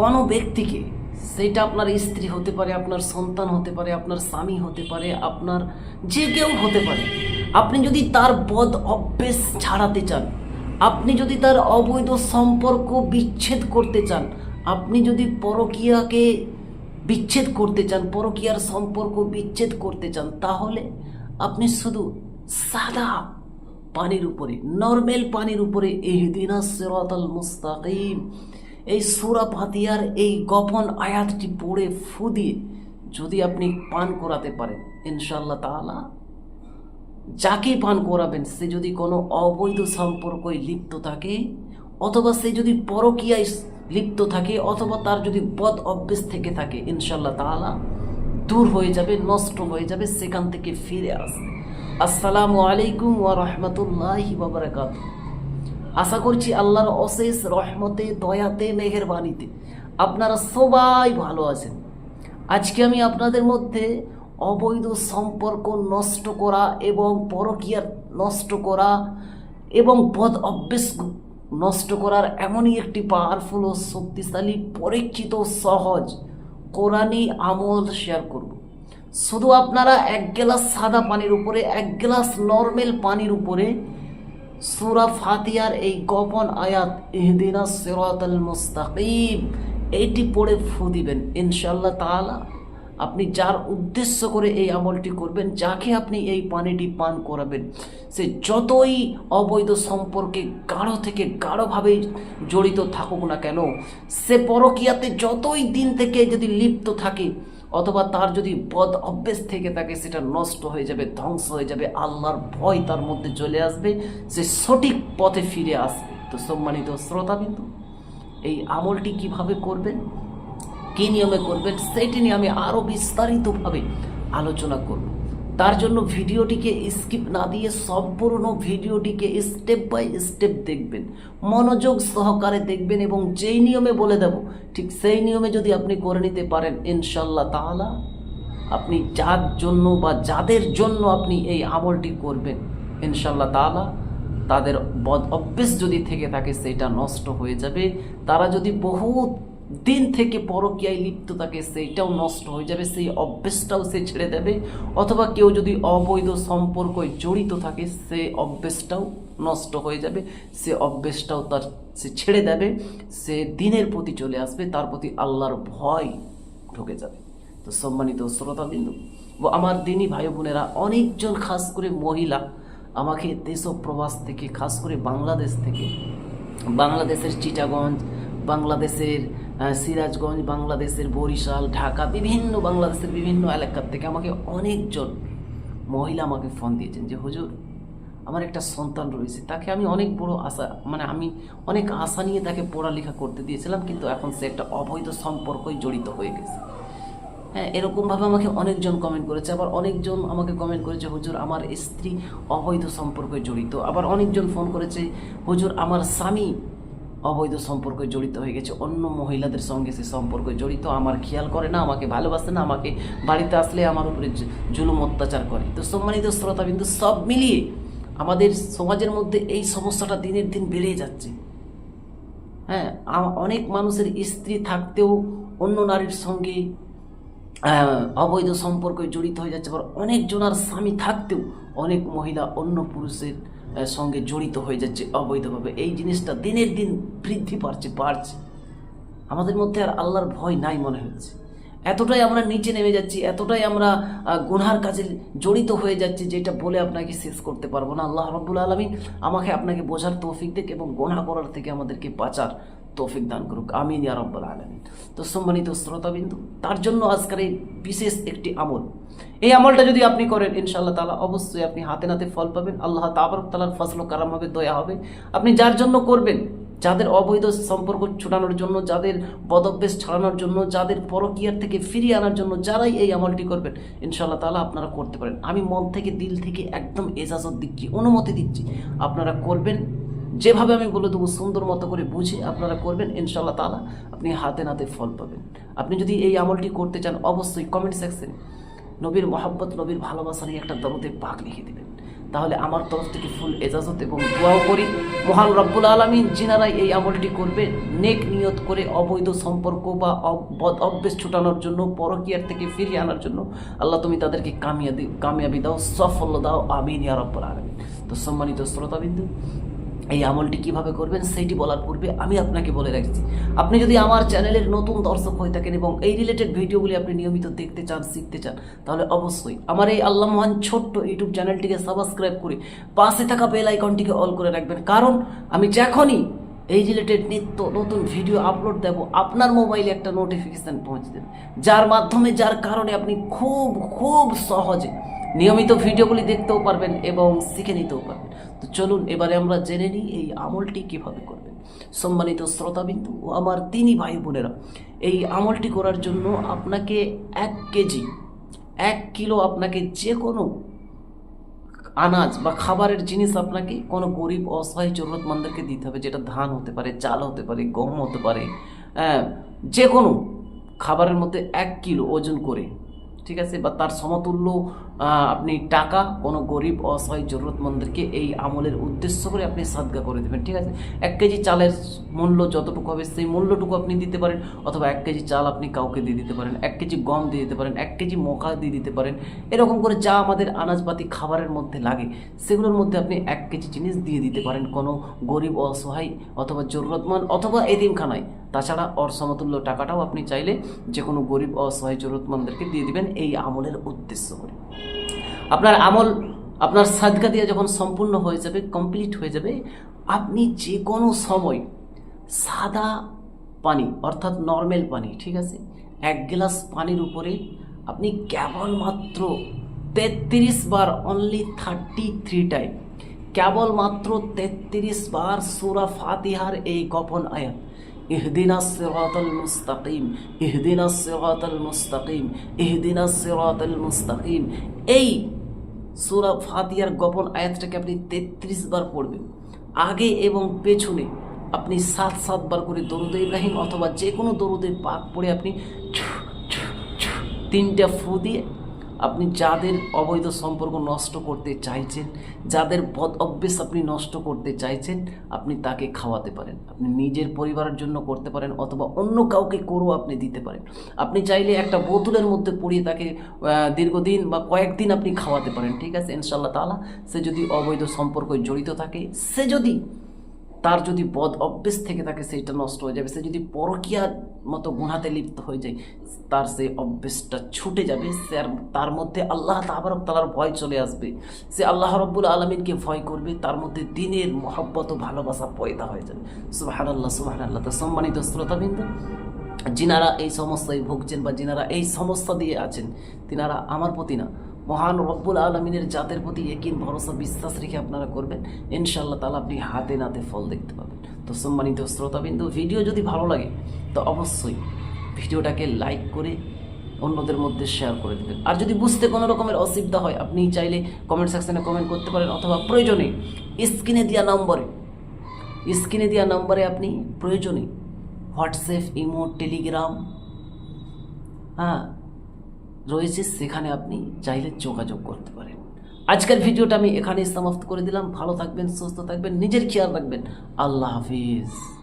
কোনো ব্যক্তিকে, সেটা আপনার স্ত্রী হতে পারে, আপনার সন্তান হতে পারে, আপনার স্বামী হতে পারে, আপনার যে কেউ হতে পারে, আপনি যদি তার বদ অভ্যেস ছাড়াতে চান, আপনি যদি তার অবৈধ সম্পর্ক বিচ্ছেদ করতে চান, আপনি যদি পরকীয়াকে বিচ্ছেদ করতে চান, পরকীয়ার সম্পর্ক বিচ্ছেদ করতে চান, তাহলে আপনি শুধু সাদা পানির উপরে, নর্মেল পানির উপরে, এহদিনা সিরাতাল মুস্তাকিম। এই সুরা ফাতিয়ার এই গোপন আয়াতটি পড়ে ফু দিয়ে যদি আপনি পান করাতে পারেন ইনশাল্লাহ তাআলা। যাকে পান করাবেন, সে যদি কোনো অবৈধ সম্পর্কই লিপ্ত থাকে, অথবা সে যদি পরকীয়ায় লিপ্ত থাকে, অথবা তার যদি বদ অভ্যেস থেকে থাকে ইনশাল্লাহ তাআলা, দূর হয়ে যাবে, নষ্ট হয়ে যাবে, সেখান থেকে ফিরে আসবে। আসসালামু আলাইকুম ওয়া বারাকাতুহু। আশা করছি আল্লাহর অশেষ রহমতে, দয়াতে, মেহেরবানিতে আপনারা সবাই ভালো আছেন। আজকে আমি আপনাদের মধ্যে অবৈধ সম্পর্ক নষ্ট করা এবং পরকীয়ার নষ্ট করা এবং বদ অভ্যেস নষ্ট করার এমনই একটি পাওয়ারফুল ও শক্তিশালী, পরীক্ষিত, সহজ কোরআনী আমল শেয়ার করব। শুধু আপনারা এক গ্লাস সাদা পানির উপরে, এক গ্লাস নর্মেল পানির উপরে সুরা ফাতিয়ার এই গোপন আয়াত ইহদিনা সিরাতাল মুস্তাকিম। এইটি পড়ে ফু দিবেন। ইনশাল্লাহ তাআলা আপনি যার উদ্দেশ্য করে এই আমলটি করবেন, যাকে আপনি এই পানিটি পান করাবেন, সে যতই অবৈধ সম্পর্কে গাঢ় থেকে গাঢ়ভাবে জড়িত থাকুক না কেন, সে পরকিয়াতে যতই দিন থেকে যদি লিপ্ত থাকে অথবা তার যদি বদ অভ্যেস থেকে থাকে, সেটা নষ্ট হয়ে যাবে, ধ্বংস হয়ে যাবে, আল্লাহর ভয় তার মধ্যে চলে আসবে, সে সঠিক পথে ফিরে আসবে। তো সম্মানিত শ্রোতাবিন্দু, এই আমলটি কীভাবে করবেন? কী নিয়মে করবেন? সেটি নিয়ে আমি আরও বিস্তারিতভাবে আলোচনা করব। তার জন্য ভিডিওটিকে স্কিপ না দিয়ে সম্পূর্ণ ভিডিওটিকে স্টেপ বাই স্টেপ দেখবেন, মনোযোগ সহকারে দেখবেন এবং যেই নিয়মে বলে দেব, ঠিক সেই নিয়মে যদি আপনি করে নিতে পারেন ইনশাল্লাহ তাহলা আপনি যার জন্য বা যাদের জন্য আপনি এই আমলটি করবেন ইনশাল্লাহ তাআলা তাদের বদ অভ্যেস যদি থেকে থাকে, সেটা নষ্ট হয়ে যাবে। তারা যদি বহুত দিন থেকে পরকীয়ায় লিপ্ত থাকে, সেইটাও নষ্ট হয়ে যাবে, সেই অভ্যেসটাও সে ছেড়ে দেবে। অথবা কেউ যদি অবৈধ সম্পর্কয় জড়িত থাকে, সে অভ্যেসটাও নষ্ট হয়ে যাবে, সে অভ্যেসটাও তার, সে ছেড়ে দেবে, সে দিনের প্রতি চলে আসবে, তার প্রতি আল্লাহর ভয় ঢুকে যাবে। তো সম্মানিত শ্রোতাবিন্দু, ও আমার দিনী ভাই বোনেরা, অনেকজন খাস করে মহিলা আমাকে দেশ প্রবাস থেকে, খাস করে বাংলাদেশ থেকে, বাংলাদেশের চিটাগঞ্জ বাংলাদেশের সিরাজগঞ্জ, বাংলাদেশের, বরিশাল, ঢাকা, বিভিন্ন বাংলাদেশের বিভিন্ন এলাকার থেকে আমাকে অনেকজন মহিলা আমাকে ফোন দিয়েছেন যে, হুজুর, আমার একটা সন্তান রয়েছে। তাকে আমি অনেক বড় আশা মানে আমি অনেক আশা নিয়ে তাকে পড়ালেখা করতে দিয়েছিলাম, কিন্তু এখন সে একটা অবৈধ সম্পর্কই জড়িত হয়ে গেছে। হ্যাঁ এরকমভাবে আমাকে অনেকজন কমেন্ট করেছে। আবার অনেকজন আমাকে কমেন্ট করেছে, হুজুর, আমার স্ত্রী অবৈধ সম্পর্কে জড়িত। আবার অনেকজন ফোন করেছে, হুজুর, আমার স্বামী অবৈধ সম্পর্কে জড়িত হয়ে গেছে। অন্য মহিলাদের সঙ্গে সে সম্পর্কে জড়িত। আমার খেয়াল করে না, আমাকে ভালোবাসে না, আমাকে বাড়িতে আসলে আমার উপরে জুলুম অত্যাচার করে। তো সম্মানিত শ্রোতা কিন্তু সব মিলিয়ে আমাদের সমাজের মধ্যে এই সমস্যাটা দিনের দিন বেড়ে যাচ্ছে। হ্যাঁ অনেক মানুষের স্ত্রী থাকতেও অন্য নারীর সঙ্গে অবৈধ সম্পর্কে জড়িত হয়ে যাচ্ছে, আবার অনেক জনার স্বামী থাকতেও অনেক মহিলা অন্য পুরুষের সঙ্গে জড়িত হয়ে যাচ্ছে অবৈধভাবে। এই জিনিসটা দিনের দিন বৃদ্ধি পাচ্ছে, বাড়ছে। আমাদের মধ্যে আর আল্লাহর ভয় নাই মনে হচ্ছে। এতটাই আমরা নিচে নেমে যাচ্ছি, এতটাই আমরা গুনহার কাজে জড়িত হয়ে যাচ্ছি, যেটা বলে আপনাকে শেষ করতে পারব না। আল্লাহ রব্বুল আলমিন আমাকে আপনাকে বোঝার তৌফিক দিক এবং গোনা করার থেকে আমাদেরকে বাঁচার তৌফিক দান করুক। আমিন ইয়া রব্বুল আলমিন। তো সম্মানিত শ্রোতাবিন্দু তার জন্য আজকের এই বিশেষ একটি আমল। এই আমলটা যদি আপনি করেন, ইনশাআল্লাহ তালা অবশ্যই আপনি হাতে নাতে ফল পাবেন। আল্লাহ তাবারক তাআলার ফজল ও কারাম হবে, দয়া হবে। আপনি যার জন্য করবেন, যাদের অবৈধ সম্পর্ক ছুটানোর জন্য, যাদের বদভ্যেস ছাড়ানোর জন্য, যাদের পরকীয়ার থেকে ফিরিয়ে আনার জন্য যারাই এই আমলটি করবেন, ইনশাআল্লাহ তাআলা আপনারা করতে পারেন। আমি মন থেকে, দিল থেকে একদম এজাজত দিচ্ছি, অনুমতি দিচ্ছি। আপনারা করবেন যেভাবে আমি বলে দেবো সুন্দর মতো করে বুঝে আপনারা করবেন, ইনশাআল্লাহ তাআলা আপনি হাতে নাতে ফল পাবেন। আপনি যদি এই আমলটি করতে চান, অবশ্যই কমেন্ট সেকশনে নবীর মহাব্বত, নবীর ভালোবাসা নিয়ে একটা দরদে পাক লিখে দেবেন। তাহলে আমার তরফ থেকে ফুল এজাজত এবং দোয়াও করি। মহান রব্বুল আলমিন যিনারা এই আমলটি করবে নেক নিয়ত করে অবৈধ সম্পর্ক বা বদ অভ্যেস ছুটানোর জন্য, পরকিয়ার থেকে ফিরিয়ে আনার জন্য আল্লাহ তুমি তাদেরকে কামিয়াবি কামিয়াবি দাও, সফল দাও, আমিন ইয়া রব্বুল আলমিন। তো সম্মানিত শ্রোতাবিন্দু এই আমলটি কীভাবে করবেন সেইটি বলার পূর্বে আমি আপনাকে বলে রাখছি। আপনি যদি আমার চ্যানেলের নতুন দর্শক হয়ে থাকেন এবং এই রিলেটেড ভিডিওগুলি আপনি নিয়মিত দেখতে চান, শিখতে চান, তাহলে অবশ্যই আমার এই আল্লাহ মহান ছোট্ট ইউটিউব চ্যানেলটিকে সাবস্ক্রাইব করে পাশে থাকা বেল আইকনটিকে অল করে রাখবেন। কারণ আমি যখনই এই রিলেটেড নিত্য নতুন ভিডিও আপলোড দেব, আপনার মোবাইলে একটা নোটিফিকেশান পৌঁছে দেবে। যার মাধ্যমে, যার কারণে আপনি খুব খুব সহজে নিয়মিত ভিডিওগুলি দেখতেও পারবেন এবং শিখে নিতেও পারবেন। তো চলুন এবারে আমরা জেনে নিই এই আমলটি কীভাবে করবেন। সম্মানিত শ্রোতাবিন্দু ও আমার তিনি ভাই বোনেরা এই আমলটি করার জন্য আপনাকে এক কেজি এক কিলো আপনাকে যে কোনো আনাজ বা খাবারের জিনিস আপনাকে কোনো গরিব অসহায় জরুরতমন্দেরকে দিতে হবে যেটা ধান হতে পারে চাল হতে পারে গম হতে পারে হ্যাঁ, যে কোনো খাবারের মধ্যে এক কিলো ওজন করে ঠিক আছে? বা তার সমতুল্য আপনি টাকা কোনো গরিব, অসহায়, জরুরতমন্দেরকে এই আমলের উদ্দেশ্য করে আপনি সাদগা করে দেবেন, ঠিক আছে? এক কেজি চালের মূল্য যতটুকু হবে সেই মূল্যটুকু আপনি দিতে পারেন, অথবা এক কেজি চাল আপনি কাউকে দিয়ে দিতে পারেন, এক কেজি গম দিয়ে দিতে পারেন, এক কেজি মকা দিয়ে দিতে পারেন, এরকম করে যা আমাদের আনাজপাতি খাবারের মধ্যে লাগে, সেগুলোর মধ্যে আপনি এক কেজি জিনিস দিয়ে দিতে পারেন, কোনো গরিব, অসহায়, অথবা জরুরতমান অথবা এতিমখানায়। তাছাড়া অর সমতুল্য টাকাটাও আপনি চাইলে যে কোনো গরিব অসহায় জরুরতমন্দেরকে দিয়ে দিবেন এই আমলের উদ্দেশ্য করে। আপনার আমল, আপনার সাদকা দিয়ে যখন সম্পূর্ণ হয়ে যাবে কমপ্লিট হয়ে যাবে, আপনি যে কোনো সময় সাদা পানি, অর্থাৎ নর্মাল পানি, ঠিক আছে? এক গ্লাস পানির উপরে আপনি কেবলমাত্র তেত্রিশ বার অনলি থার্টি থ্রি টাইম কেবলমাত্র তেত্রিশ বার সুরা ফাতিহার এই কপন আয়াত ইহদিনা সিরাতাল মুস্তাকিম ইহদিনা সিরাতাল মুস্তাকিম ইহদিনা সিরাতাল মুস্তাকিম এই সূরা ফাতিহার গোপন আয়াতটাকে আপনি তেত্রিশ বার পড়বেন। আগে এবং পেছনে আপনি সাত সাতবার করে দরুদ ইব্রাহিম অথবা যে কোনো দরুদে পাক পড়ে আপনি তিনটা ফু দিয়ে আপনি যাদের অবৈধ সম্পর্ক নষ্ট করতে চাইছেন, যাদের বদ অভ্যেস আপনি নষ্ট করতে চাইছেন, আপনি তাকে খাওয়াতে পারেন। আপনি নিজের পরিবারের জন্য করতে পারেন অথবা অন্য কাউকে করও আপনি দিতে পারেন। আপনি চাইলে একটা বোতলের মধ্যে পড়িয়ে তাকে দীর্ঘদিন বা কয়েকদিন আপনি খাওয়াতে পারেন, ঠিক আছে? ইনশাল্লাহ তাআলা। সে যদি অবৈধ সম্পর্কে জড়িত থাকে, সে যদি তার যদি বদ অভ্যেস থেকে থাকে সেইটা নষ্ট হয়ে যাবে, সে যদি পরকিয়ার মতো গুণাতে লিপ্ত হয়ে যায়, তার সেই অভ্যেসটা ছুটে যাবে, সে আর তার মধ্যে আল্লাহ তাবারক তালার ভয় চলে আসবে। সে আল্লাহ রব্বুল আলমিনকে ভয় করবে, তার মধ্যে দিনের মহব্বত ও ভালোবাসা পয়দা হয়ে যাবে। সুবাহান আল্লাহ সুবাহান আল্লাহ তো সম্মানিত শ্রোতাবিন্দু, যিনারা এই সমস্যায় ভুগছেন বা যিনারা এই সমস্যা দিয়ে আছেন, তিনারা আমার প্রতি না মহান রব্বুল আলমিনের জাতের প্রতি একিন ভরসা, বিশ্বাস রেখে আপনারা করবেন। ইনশাআল্লাহ তালা আপনি হাতে নাতে ফল দেখতে পাবেন। তো সম্মানিত শ্রোতাবিন্দু, ভিডিও যদি ভালো লাগে, তো অবশ্যই ভিডিওটাকে লাইক করে অন্যদের মধ্যে শেয়ার করে দেবেন। আর যদি বুঝতে কোনো রকমের অসুবিধা হয়, আপনি চাইলে কমেন্ট সেকশনে কমেন্ট করতে পারেন, অথবা প্রয়োজনে স্ক্রিনে দেওয়া নম্বরে, স্ক্রিনে দেওয়া নম্বরে আপনি প্রয়োজনে হোয়াটসঅ্যাপ ইমো টেলিগ্রাম হ্যাঁ রয়েছে, সেখানে আপনি চাইলে যোগাযোগ করতে পারেন। আজকের ভিডিওটা আমি এখানেই সমাপ্ত করে দিলাম। ভালো থাকবেন, সুস্থ থাকবেন, নিজের খেয়াল রাখবেন। আল্লাহ হাফিজ।